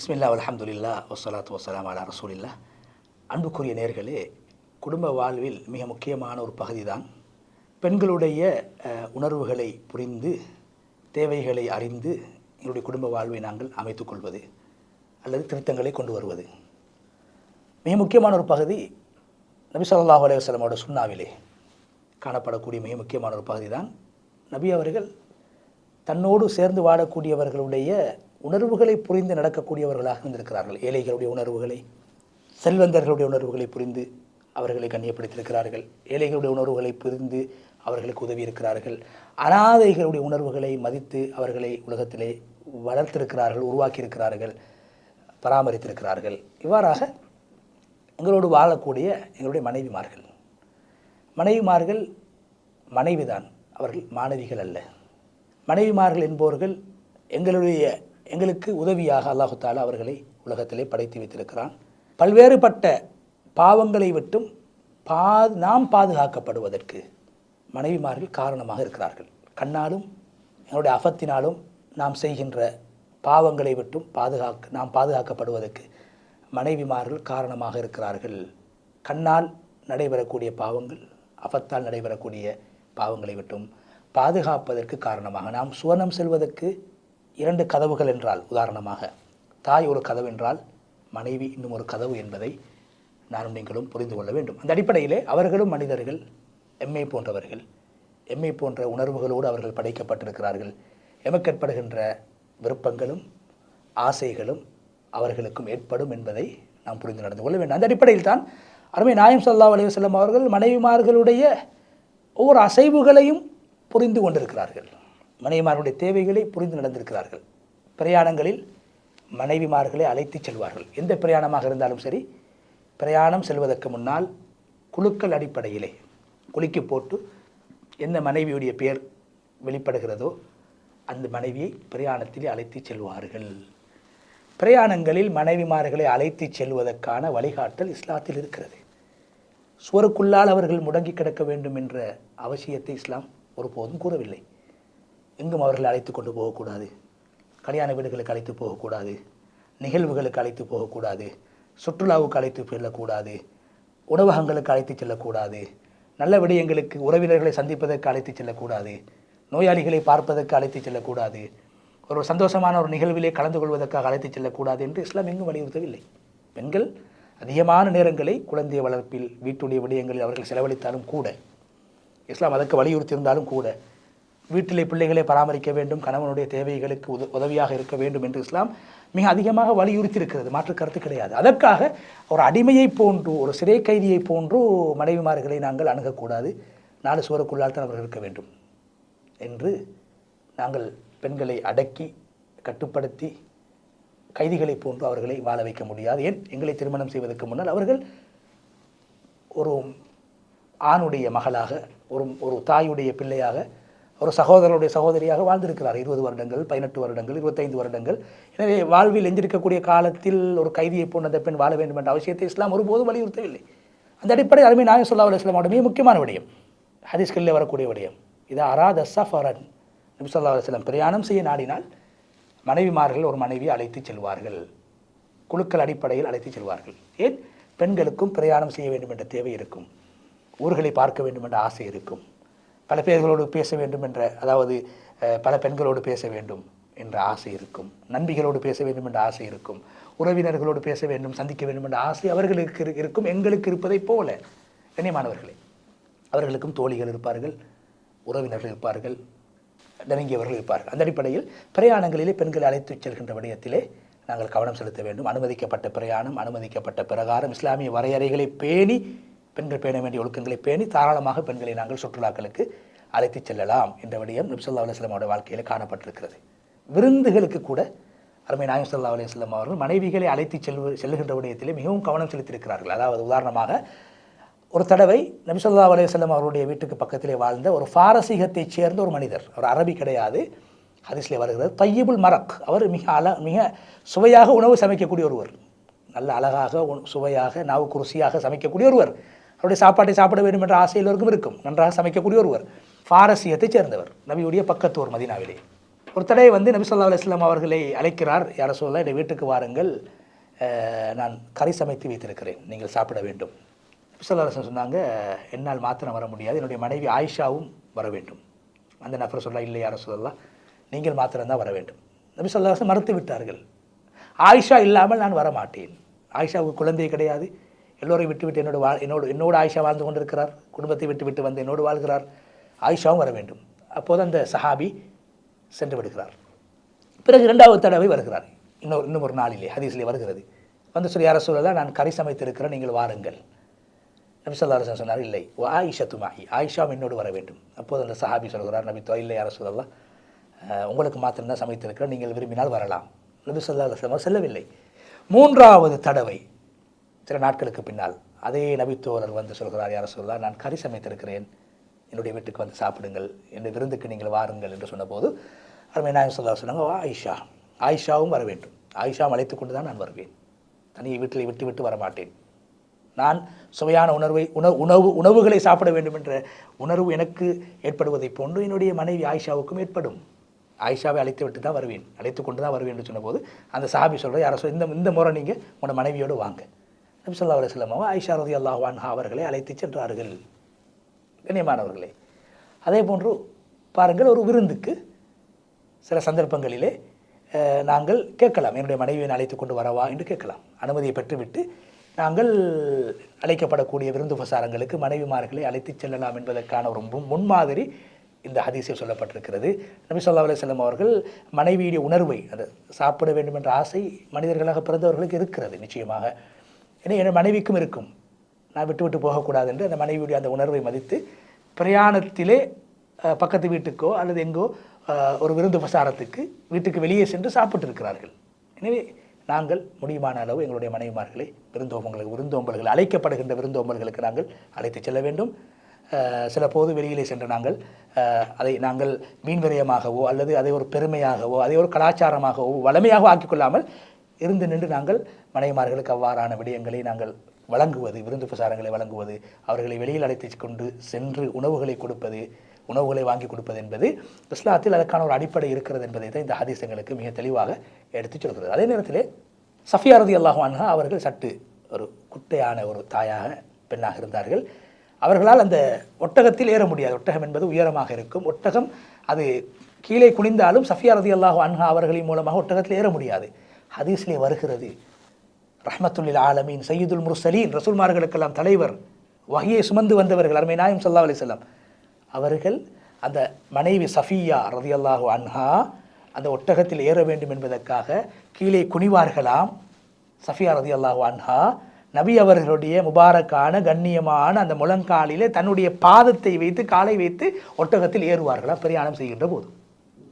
பிஸ்மில்லா அல்ஹம்துலில்லா வசலாத்து வசலாம் அலா ரசூலில்லா அன்புக்குரிய நேர்களே குடும்ப வாழ்வில் மிக முக்கியமான ஒரு பகுதி தான் பெண்களுடைய உணர்வுகளை புரிந்து தேவைகளை அறிந்து எங்களுடைய குடும்ப வாழ்வை நாங்கள் அமைத்துக்கொள்வது அல்லது திருத்தங்களை கொண்டு வருவது. மிக முக்கியமான ஒரு பகுதி நபி ஸல்லல்லாஹு அலைஹி சுண்ணாவிலே காணப்படக்கூடிய மிக முக்கியமான ஒரு பகுதி தான் நபி அவர்கள் தன்னோடு சேர்ந்து வாழக்கூடியவர்களுடைய உணர்வுகளை புரிந்து நடக்கக்கூடியவர்களாக இருந்திருக்கிறார்கள். ஏழைகளுடைய உணர்வுகளை செல்வந்தர்களுடைய உணர்வுகளை புரிந்து அவர்களை கண்ணியப்படுத்தியிருக்கிறார்கள். ஏழைகளுடைய உணர்வுகளை புரிந்து அவர்களுக்கு உதவி இருக்கிறார்கள் அனாதைகளுடைய உணர்வுகளை மதித்து அவர்களை உலகத்திலே வளர்த்திருக்கிறார்கள் உருவாக்கியிருக்கிறார்கள் பராமரித்திருக்கிறார்கள். இவ்வாறாக எங்களோடு வாழக்கூடிய எங்களுடைய மனைவிமார்கள். மனைவிமார்கள் மனைவிதான் அவர்கள் மாணவிகள் அல்ல. மனைவிமார்கள் என்பவர்கள் எங்களுடைய எங்களுக்கு உதவியாக அல்லாஹு தாலா அவர்களை உலகத்திலே படைத்து வைத்திருக்கிறான். பல்வேறுபட்ட பாவங்களை விட்டும் பா நாம் பாதுகாக்கப்படுவதற்கு மனைவிமார்கள் காரணமாக இருக்கிறார்கள். கண்ணாலும் எங்களுடைய அஃபத்தினாலும் நாம் செய்கின்ற பாவங்களை விட்டும் பாதுகாக்க நாம் பாதுகாக்கப்படுவதற்கு மனைவிமார்கள் காரணமாக இருக்கிறார்கள். கண்ணால் நடைபெறக்கூடிய பாவங்கள் அஃபத்தால் நடைபெறக்கூடிய பாவங்களை விட்டும் பாதுகாப்பதற்கு காரணமாக. நாம் சுவனம் செல்வதற்கு இரண்டு கதவுகள் என்றால் உதாரணமாக தாய் ஒரு கதவு என்றால் மனைவி இன்னும் ஒரு கதவு என்பதை நானும் நீங்களும் புரிந்து கொள்ள வேண்டும். அந்த அடிப்படையிலே அவர்களும் மனிதர்கள் எம்மை போன்றவர்கள் எம்மை போன்ற உணர்வுகளோடு அவர்கள் படைக்கப்பட்டிருக்கிறார்கள். எமக்கேற்படுகின்ற விருப்பங்களும் ஆசைகளும் அவர்களுக்கும் ஏற்படும் என்பதை நாம் புரிந்து நடந்து கொள்ள வேண்டும். அந்த அடிப்படையில் தான் அருமை நாயம் சல்லா அலைஹி அவர்கள் மனைவிமார்களுடைய ஒவ்வொரு அசைவுகளையும் புரிந்து கொண்டிருக்கிறார்கள். மனைவிமார்களுடைய தேவைகளை புரிந்து நடந்திருக்கிறார்கள். பிரயாணங்களில் மனைவிமார்களை அழைத்துச் செல்வார்கள். எந்த பிரயாணமாக இருந்தாலும் சரி பிரயாணம் செல்வதற்கு முன்னால் குழுக்கள் அடிப்படையிலே குலுக்கி போட்டு எந்த மனைவியுடைய பெயர் வெளிப்படுகிறதோ அந்த மனைவியை பிரயாணத்திலே அழைத்து செல்வார்கள். பிரயாணங்களில் மனைவிமார்களை அழைத்துச் செல்வதற்கான வழிகாட்டல் இஸ்லாத்தில் இருக்கிறது. சுவருக்குள்ளால் அவர்கள் முடங்கி கிடக்க வேண்டும் என்ற அவசியத்தை இஸ்லாம் ஒருபோதும் கூறவில்லை. எங்கும் அவர்களை அழைத்து கொண்டு போகக்கூடாது. கல்யாண வீடுகளுக்கு அழைத்து போகக்கூடாது. நிகழ்வுகளுக்கு அழைத்து போகக்கூடாது. சுற்றுலாவுக்கு அழைத்து செல்லக்கூடாது. உணவகங்களுக்கு அழைத்து செல்லக்கூடாது. நல்ல விடயங்களுக்கு உறவினர்களை சந்திப்பதற்கு அழைத்து செல்லக்கூடாது. நோயாளிகளை பார்ப்பதற்கு அழைத்து செல்லக்கூடாது. ஒரு சந்தோஷமான ஒரு நிகழ்விலே கலந்து கொள்வதற்காக அழைத்து செல்லக்கூடாது என்று இஸ்லாம் எங்கும் வலியுறுத்தவில்லை. பெண்கள் அதிகமான நேரங்களை குழந்தை வளர்ப்பில் வீட்டுடைய விடயங்களில் அவர்கள் செலவழித்தாலும் கூட இஸ்லாம் அதற்கு வலியுறுத்தியிருந்தாலும் கூட வீட்டிலே பிள்ளைகளை பராமரிக்க வேண்டும் கணவனுடைய தேவைகளுக்கு உத உதவியாக இருக்க வேண்டும் என்று இஸ்லாம் மிக அதிகமாக வலியுறுத்தி இருக்கிறது மாற்று கருத்து கிடையாது. அதற்காக ஒரு அடிமையை போன்று ஒரு சிறை கைதியை போன்று மனைவிமார்களை நாங்கள் அணுகக்கூடாது. நாலு சுவருக்குள்ளால் தான் அவர்கள் இருக்க வேண்டும் என்று நாங்கள் பெண்களை அடக்கி கட்டுப்படுத்தி கைதிகளைப் போன்று அவர்களை வாழ வைக்க முடியாது. ஏன்? எங்களை திருமணம் செய்வதற்கு முன்னால் அவர்கள் ஒரு ஆணுடைய மகளாக ஒரு ஒரு தாயுடைய பிள்ளையாக ஒரு சகோதரனுடைய சகோதரியாக வாழ்ந்திருக்கிறார். இருபது வருடங்கள் பதினெட்டு வருடங்கள் இருபத்தைந்து வருடங்கள். எனவே வாழ்வில் எஞ்சிருக்கக்கூடிய காலத்தில் ஒரு கைதியை போன்ற அந்த பெண் வாழ வேண்டும் என்ற அவசியத்தை இஸ்லாம் ஒருபோதும் வலியுறுத்தவில்லை. அந்த அடிப்படை அருமை நாயம் சொல்லா அலுவலாமோட மிக முக்கியமான விடயம் ஹதீஸ்களில் வரக்கூடிய விடயம் இது அராத சஃபரன் நபி சொல்லா அலுவலம் பிரயாணம் செய்ய நாடினால் மனைவிமார்கள் ஒரு மனைவியை அழைத்து செல்வார்கள். குழுக்கள் அடிப்படையில் அழைத்து செல்வார்கள். ஏன்? பெண்களுக்கும் பிரயாணம் செய்ய வேண்டும் என்ற தேவை இருக்கும். ஊர்களை பார்க்க வேண்டும் என்ற ஆசை இருக்கும். பல பேர்களோடு பேச வேண்டும் என்ற அதாவது பல பெண்களோடு பேச வேண்டும் என்ற ஆசை இருக்கும். நண்பிகளோடு பேச வேண்டும் என்ற ஆசை இருக்கும். உறவினர்களோடு பேச வேண்டும் சந்திக்க வேண்டும் என்ற ஆசை அவர்களுக்கு இருக்கும். எங்களுக்கு இருப்பதைப் போல கண்ணியமானவர்களே அவர்களுக்கும் தோழிகள் இருப்பார்கள் உறவினர்கள் இருப்பார்கள் நெருங்கியவர்கள் இருப்பார்கள். அந்த அடிப்படையில் பிரயாணங்களிலே பெண்களை அழைத்துச் செல்கின்ற விடயத்திலே நாங்கள் கவனம் செலுத்த வேண்டும். அனுமதிக்கப்பட்ட பிரயாணம் அனுமதிக்கப்பட்ட பிரகாரம் இஸ்லாமிய வரையறைகளை பேணி பெண்கள் பேண வேண்டிய ஒழுக்கங்களை பேணி தாராளமாக பெண்களை நாங்கள் சுற்றுலாக்களுக்கு அழைத்துச் செல்லலாம் என்ற விடயம் நபிசல்லா அலுவலமோட வாழ்க்கையில் காணப்பட்டிருக்கிறது. விருந்துகளுக்கு கூட அருமை நாயம் சல்லா அலுவலம் அவர்கள் மனைவிகளை அழைத்து செல்வ செல்லுகின்ற விடயத்திலே மிகவும் கவனம் செலுத்தியிருக்கிறார்கள். அதாவது உதாரணமாக ஒரு தடவை நபிசல்லா அலையம் அவருடைய வீட்டுக்கு பக்கத்திலே வாழ்ந்த ஒரு பாரசீகத்தைச் சேர்ந்த ஒரு மனிதர் அவர் அரபி கிடையாது ஹதீஸ்லே வருகிறது தையிபுல் மரக். அவர் மிக அல மிக சுவையாக உணவு சமைக்கக்கூடிய ஒருவர். நல்ல அழகாக சுவையாக நாவுக்கு ருசியாக சமைக்கக்கூடிய ஒருவர். அவருடைய சாப்பாட்டை சாப்பிட வேண்டும் என்ற ஆசை எல்லோருக்கும் இருக்கும். நன்றாக சமைக்கக்கூடிய ஒருவர். பாரசீகத்தைச் சேர்ந்தவர். நபியுடைய பக்கத்தூர் மதினாவிலே. ஒரு தடவை வந்து நபி சொல்லா அலுவலாம் அவர்களை அழைக்கிறார். யார சொல்ல என்னை வீட்டுக்கு வாருங்கள். நான் கறி சமைத்து வைத்திருக்கிறேன். நீங்கள் சாப்பிட வேண்டும். நபி சொல்லா அலுவலம் சொன்னாங்க என்னால் மாத்திரம் வர முடியாது. என்னுடைய மனைவி ஆயிஷாவும் வர வேண்டும். அந்த நபர் சொல்ல இல்லை யார சொல்லலாம் நீங்கள் மாத்திரம்தான் வர வேண்டும். நபி சொல்லா மறுத்து விட்டார்கள். ஆயிஷா இல்லாமல் நான் வர மாட்டேன் ஆயிஷாவுக்கு குழந்தை கிடையாது. எல்லோரையும் விட்டு விட்டு என்னோட வா என்னோடு என்னோடு ஆயிஷா வாழ்ந்து கொண்டிருக்கிறார். குடும்பத்தை விட்டு விட்டு வந்து என்னோடு வாழ்கிறார். ஆயிஷாவும் வர வேண்டும். அப்போது அந்த சஹாபி சென்று விடுகிறார். பிறகு இரண்டாவது தடவை வருகிறார். இன்னொரு இன்னும் ஒரு நாளிலே ஹதீஸ்லே வருகிறது. வந்து சொல்லி யார சூழலாக நான் கறி சமைத்திருக்கிறேன் நீங்கள் வாருங்கள். நபிசல்லா அரசன் சொன்னார் இல்லை ஓ ஆயிஷா மாஹி. ஆயிஷாவும் என்னோடு வர வேண்டும். அப்போது அந்த சஹாபி சொல்கிறார் நபி தோ இல்லை யார சூழலா உங்களுக்கு மாத்திரம்தான் சமைத்திருக்கிறேன் நீங்கள் விரும்பினால் வரலாம். நபி ஸல்லல்லாஹு செல்லவில்லை. மூன்றாவது தடவை சில நாட்களுக்கு பின்னால் அதே நபித்தோழர் வந்து சொல்கிறார் யார சொல்லலாம் நான் கறி சமைத்திருக்கிறேன். என்னுடைய வீட்டுக்கு வந்து சாப்பிடுங்கள். என்னுடைய விருந்துக்கு நீங்கள் வாருங்கள் என்று சொன்னபோது அருமை நாயகம் சொல்லா சொன்னாங்க "வா ஆயிஷா ஆயிஷாவும் வர வேண்டும். ஆயிஷாவும் அழைத்து கொண்டு தான் நான் வருவேன். தனியை வீட்டில் விட்டு விட்டு வர மாட்டேன். நான் சுவையான உணர்வை உணவு உணவு உணவுகளை சாப்பிட வேண்டும் என்ற உணர்வு எனக்கு ஏற்படுவதைப் போன்று என்னுடைய மனைவி ஆயிஷாவுக்கும் ஏற்படும். ஆயிஷாவை அழைத்து விட்டு தான் வருவேன். அழைத்து கொண்டு தான் வருவேன் என்று சொன்னபோது அந்த சாபி சொல்கிற யாரோ இந்த இந்த முறை நீங்கள் உங்களோட மனைவியோடு வாங்க. நபிசல்லா ஸல்லல்லாஹு ஐஷா ரதி அல்லாஹான் அவர்களை அழைத்து சென்றார்கள். கண்ணியமானவர்களே அதே போன்று பாருங்கள் ஒரு விருந்துக்கு சில சந்தர்ப்பங்களிலே நாங்கள் கேட்கலாம். என்னுடைய மனைவியை அழைத்து கொண்டு வரவா என்று கேட்கலாம். அனுமதியை பெற்றுவிட்டு நாங்கள் அழைக்கப்படக்கூடிய விருந்து உபசாரங்களுக்கு மனைவிமார்களை அழைத்துச் செல்லலாம் என்பதற்கான ஒரு முன் முன்மாதிரி இந்த ஹதீஸில் சொல்லப்பட்டிருக்கிறது. நபி சொல்லா அலுவலம் அவர்கள் மனைவியுடைய உணர்வை அது சாப்பிட வேண்டும் என்ற ஆசை மனிதர்களாக பிறந்தவர்களுக்கு இருக்கிறது நிச்சயமாக. ஏன்னா என் மனைவிக்கும் இருக்கும். நான் விட்டு விட்டு போகக்கூடாது என்று அந்த மனைவியுடைய அந்த உணர்வை மதித்து பிரயாணத்திலே பக்கத்து வீட்டுக்கோ அல்லது எங்கோ ஒரு விருந்து பிரசாரத்துக்கு வீட்டுக்கு வெளியே சென்று சாப்பிட்டு இருக்கிறார்கள் எனவே நாங்கள் முடியுமான அளவு எங்களுடைய மனைவிமார்களை விருந்தோம்பங்களுக்கு விருந்தோம்பல்கள் அழைக்கப்படுகின்ற விருந்தோம்பல்களுக்கு நாங்கள் அழைத்து செல்ல வேண்டும். சில போது வெளியிலே சென்று நாங்கள் அதை நாங்கள் மீன் விரயமாகவோ அல்லது அதை ஒரு பெருமையாகவோ அதை ஒரு கலாச்சாரமாகவோ வளமையாகவோ ஆக்கிக்கொள்ளாமல் இருந்து நின்று நாங்கள் மனைவிமார்களுக்கு அவ்வாறான விடயங்களை நாங்கள் வழங்குவது விருந்து பிரசாரங்களை வழங்குவது அவர்களை வெளியில் அழைத்து கொண்டு சென்று உணவுகளை கொடுப்பது உணவுகளை வாங்கி கொடுப்பது என்பது இஸ்லாத்தில் அதற்கான ஒரு அடிப்படை இருக்கிறது என்பதை தான் இந்த ஹதீசங்களுக்கு மிக தெளிவாக எடுத்துச் சொல்கிறது. அதே நேரத்திலே சஃபியாரதி ரதி அன்ஹா அவர்கள் சற்று ஒரு குட்டையான ஒரு தாயாக பெண்ணாக இருந்தார்கள். அவர்களால் அந்த ஒட்டகத்தில் ஏற முடியாது. ஒட்டகம் என்பது உயரமாக இருக்கும். ஒட்டகம் அது கீழே குனிந்தாலும் சஃபியா ரதி அல்லாஹு அன்ஹா அவர்களின் மூலமாக ஒட்டகத்தில் ஏற முடியாது. ஹதீஸ்லே வருகிறது. ரஹமத்துல்லில் ஆலமீன் சையீதுல் முர்சலீன் ரசூல்மார்களுக்கெல்லாம் தலைவர் வகையை சுமந்து வந்தவர்கள் அருமை நாயம் சல்லா அலிசல்லாம் அவர்கள் அந்த மனைவி சஃபியா ரதியல்லாஹு அன்ஹா அந்த ஒட்டகத்தில் ஏற வேண்டும் என்பதற்காக கீழே குனிவார்களாம். சஃபியா ரதியல்லாஹு அன்ஹா நபி அவர்களுடைய முபாரக்கான கண்ணியமான அந்த முழங்காலிலே தன்னுடைய பாதத்தை வைத்து காலை வைத்து ஒட்டகத்தில் ஏறுவார்களாம் பிரயாணம் செய்கின்ற போது.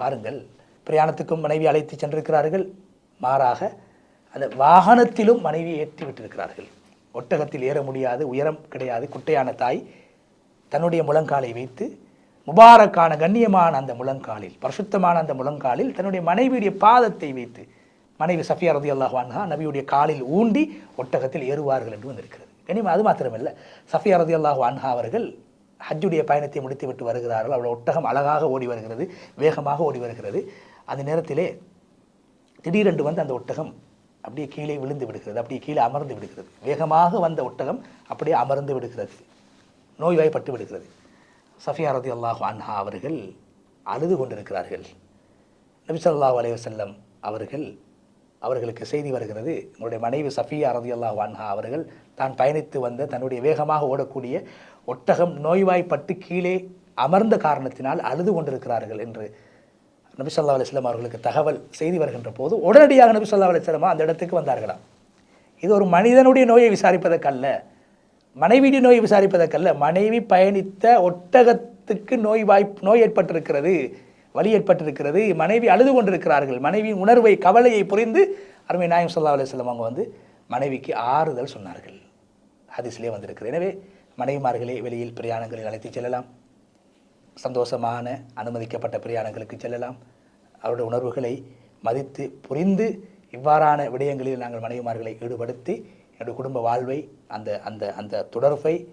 பாருங்கள் பிரயாணத்துக்கும் மனைவி அழைத்து சென்றிருக்கிறார்கள். மாறாக அந்த வாகனத்திலும் மனைவியை ஏற்றி விட்டிருக்கிறார்கள். ஒட்டகத்தில் ஏற முடியாது உயரம் கிடையாது குட்டையான தாய் தன்னுடைய முழங்காலை வைத்து முபாரக்கான கண்ணியமான அந்த முழங்காலில் பரிசுத்தமான அந்த முழங்காலில் தன்னுடைய மனைவியுடைய பாதத்தை வைத்து மனைவி சஃபியா ரதி அல்லாஹான்ஹா நபியுடைய காலில் ஊண்டி ஒட்டகத்தில் ஏறுவார்கள் என்று வந்திருக்கிறது. கனிமா அது மாத்திரமல்ல. சஃபியா ரதி அல்லாஹு அன்ஹா அவர்கள் ஹஜ்ஜுடைய பயணத்தை முடித்து விட்டு வருகிறார்கள். அவளோட ஒட்டகம் அழகாக ஓடி வருகிறது வேகமாக ஓடி வருகிறது. அந்த நேரத்திலே திடீரென்று வந்து அந்த ஒட்டகம் அப்படியே கீழே விழுந்து விடுகிறது அப்படியே கீழே அமர்ந்து விடுகிறது. வேகமாக வந்த ஒட்டகம் அப்படியே அமர்ந்து விடுகிறது. நோய்வாய்ப்பட்டு விடுகிறது. சஃபியா ரதி அல்லாஹு அன்ஹா அவர்கள் அழுது கொண்டிருக்கிறார்கள். நபிசல்லாஹ் அலைவசல்லம் அவர்கள் அவர்களுக்கு செய்தி வருகிறது. உங்களுடைய மனைவி சஃபியா ரதி அல்லாஹ் அன்ஹா அவர்கள் தான் பயணித்து வந்த தன்னுடைய வேகமாக ஓடக்கூடிய ஒட்டகம் நோய்வாய்ப்பட்டு கீழே அமர்ந்த காரணத்தினால் அழுது கொண்டிருக்கிறார்கள் என்று நபி ஸல்லல்லாஹு அலைஹி அவர்களுக்கு தகவல் செய்தி வருகின்ற போது உடனடியாக நபி ஸல்லல்லாஹு அந்த இடத்துக்கு வந்தார்களாம். இது ஒரு மனிதனுடைய நோயை விசாரிப்பதற்கல்ல மனைவியுடைய நோயை விசாரிப்பதற்கல்ல மனைவி பயணித்த ஒட்டகத்துக்கு நோய் வாய்ப்பு நோய் ஏற்பட்டிருக்கிறது வலி ஏற்பட்டிருக்கிறது மனைவி அழுது கொண்டிருக்கிறார்கள் மனைவியின் உணர்வை கவலையை புரிந்து அருமை நாயம் சொல்லா அலுவலம் அவங்க வந்து மனைவிக்கு ஆறுதல் சொன்னார்கள். ஹதீஸ்லேயே வந்திருக்கிறது. எனவே மனைவிமார்களே வெளியில் பிரயாணங்களில் அழைத்துச் செல்லலாம். சந்தோஷமான அனுமதிக்கப்பட்ட பிரயாணங்களுக்கு செல்லலாம். அவருடைய உணர்வுகளை மதித்து புரிந்து இவ்வாறான விடயங்களில் நாங்கள் மனைவிமார்களை ஈடுபடுத்தி என்னுடைய குடும்ப வாழ்வை அந்த அந்த அந்த தொடர்பை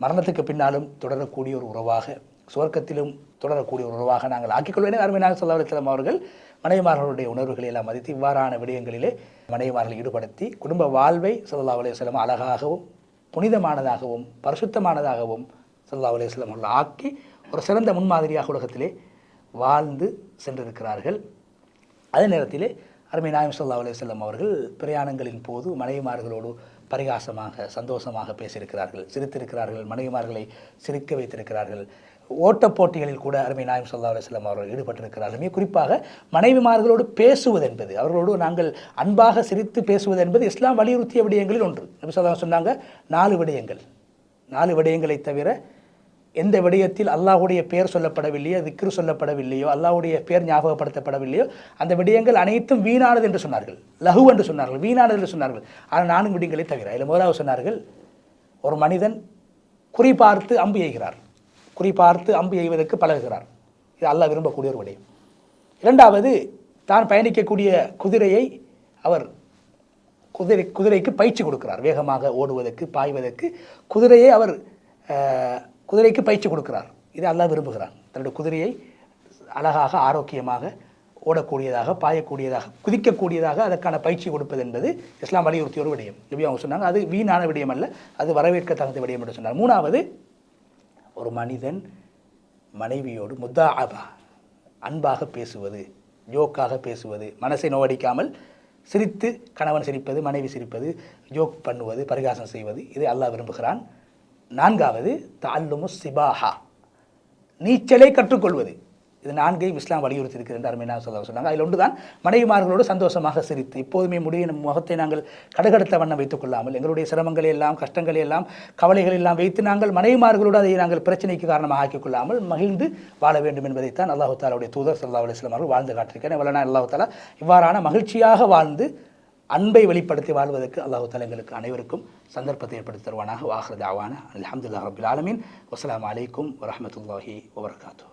மரணத்துக்கு பின்னாலும் தொடரக்கூடிய ஒரு உறவாக சுவர்க்கத்திலும் தொடரக்கூடிய ஒரு உறவாக நாங்கள் ஆக்கிக்கொள்வேன் அருமையாக சொல்லவரித்தலம் அவர்கள் மனைவிமார்களுடைய உணர்வுகளை எல்லாம் மதித்து இவ்வாறான விடயங்களிலே மனைவிமார்களை ஈடுபடுத்தி குடும்ப வாழ்வை சொல்லா அலையம் அழகாகவும் புனிதமானதாகவும் பரிசுத்தமானதாகவும் சொல்லா அலையம் அவர்கள் ஆக்கி ஒரு சிறந்த முன்மாதிரியாக உலகத்திலே வாழ்ந்து சென்றிருக்கிறார்கள். அதே நேரத்திலே அருமை நாயம் சல்லா செல்லம் அவர்கள் பிரயாணங்களின் போது மனைவிமார்களோடு பரிகாசமாக சந்தோஷமாக பேசியிருக்கிறார்கள். சிரித்திருக்கிறார்கள் மனைவிமார்களை சிரிக்க வைத்திருக்கிறார்கள். ஓட்டப் போட்டிகளில் கூட அருமை நாயம் சல்லா அலுவலம் அவர்கள் ஈடுபட்டிருக்கிறார்கள். மிக குறிப்பாக மனைவிமார்களோடு பேசுவது என்பது அவர்களோடு நாங்கள் அன்பாக சிரித்து பேசுவது என்பது இஸ்லாம் வலியுறுத்திய விடயங்களில் ஒன்று. நபி சொல்லா சொன்னாங்க நாலு விடயங்கள். நாலு விடயங்களை தவிர எந்த விடயத்தில் அல்லாஹ்வுடைய பெயர் சொல்லப்படவில்லையோ விக்ரு சொல்லப்படவில்லையோ அல்லாஹ்வுடைய பெயர் ஞாபகப்படுத்தப்படவில்லையோ அந்த விடயங்கள் அனைத்தும் வீணானது என்று சொன்னார்கள். லகு என்று சொன்னார்கள் வீணானது என்று சொன்னார்கள். ஆனால் நான்கு விடயங்களை தவிர இதில் முதலாவது சொன்னார்கள் ஒரு மனிதன் குறிபார்த்து அம்பு எய்கிறார். குறிபார்த்து அம்பு எய்வதற்கு பழகுகிறார். இது அல்லாஹ் விரும்பக்கூடிய ஒரு விடயம். இரண்டாவது தான் பயணிக்கக்கூடிய குதிரையை அவர் குதிரை குதிரைக்கு பயிற்சி கொடுக்கிறார். வேகமாக ஓடுவதற்கு பாய்வதற்கு. குதிரையை அவர் குதிரைக்கு பயிற்சி கொடுக்கிறார். இதை அல்லாஹ் விரும்புகிறான். தன்னுடைய குதிரையை அழகாக ஆரோக்கியமாக ஓடக்கூடியதாக பாயக்கூடியதாக குதிக்கக்கூடியதாக அதற்கான பயிற்சி கொடுப்பது என்பது இஸ்லாம் வலியுறுத்திய ஒரு விடயம். நபி அவங்க சொன்னாங்க அது வீணான விடயம் அல்ல அது வரவேற்க தகுந்த விடயம் என்று சொன்னார். மூணாவது ஒரு மனிதன் மனைவியோடு முத்தாஅபா அன்பாக பேசுவது ஜோக்காக பேசுவது மனசை நோவடிக்காமல் சிரித்து கணவன் சிரிப்பது மனைவி சிரிப்பது ஜோக் பண்ணுவது பரிகாசம் செய்வது இதை அல்லாஹ் விரும்புகிறான். நான்காவது தால்லுமு சிபாஹா. நீச்சலை கற்றுக்கொள்வது. இது நான்கையும் இஸ்லாம் வலியுறுத்தி இருக்கிறது என்று அருமையாக சொல்ல சொன்னாங்க. அதில் ஒன்று தான் மனைவிமார்களோடு சந்தோஷமாக சிரித்து எப்போதுமே முடிய முகத்தை நாங்கள் கடகடுத்த வண்ணம் வைத்துக் கொள்ளாமல் எங்களுடைய சிரமங்களை எல்லாம் கஷ்டங்களை எல்லாம் கவலைகள் எல்லாம் வைத்து நாங்கள் மனைவிமார்களோடு அதை நாங்கள் பிரச்சனைக்கு காரணமாக ஆக்கிக் கொள்ளாமல் மகிழ்ந்து வாழ வேண்டும் என்பதைத்தான் அல்லாஹு தாலாவுடைய தூதர் சல்லா அலுவலாம் அவர்கள் வாழ்ந்து காட்டிருக்கேன் இவ்வளோ அல்லாஹு தாலா இவ்வாறான மகிழ்ச்சியாக வாழ்ந்து அன்பை வெளிப்படுத்தி வாழ்வதற்கு அல்லாஹு தலா அனைவருக்கும் சந்தர்ப்பத்தை ஏற்படுத்தி தருவானாக. வாஹர் தாவான அலமதுல்லா ரபுல் ஆலமின். வஸ்லாம் அலைக்கும் வரமத்துல்லாஹி வபர்காத்தூ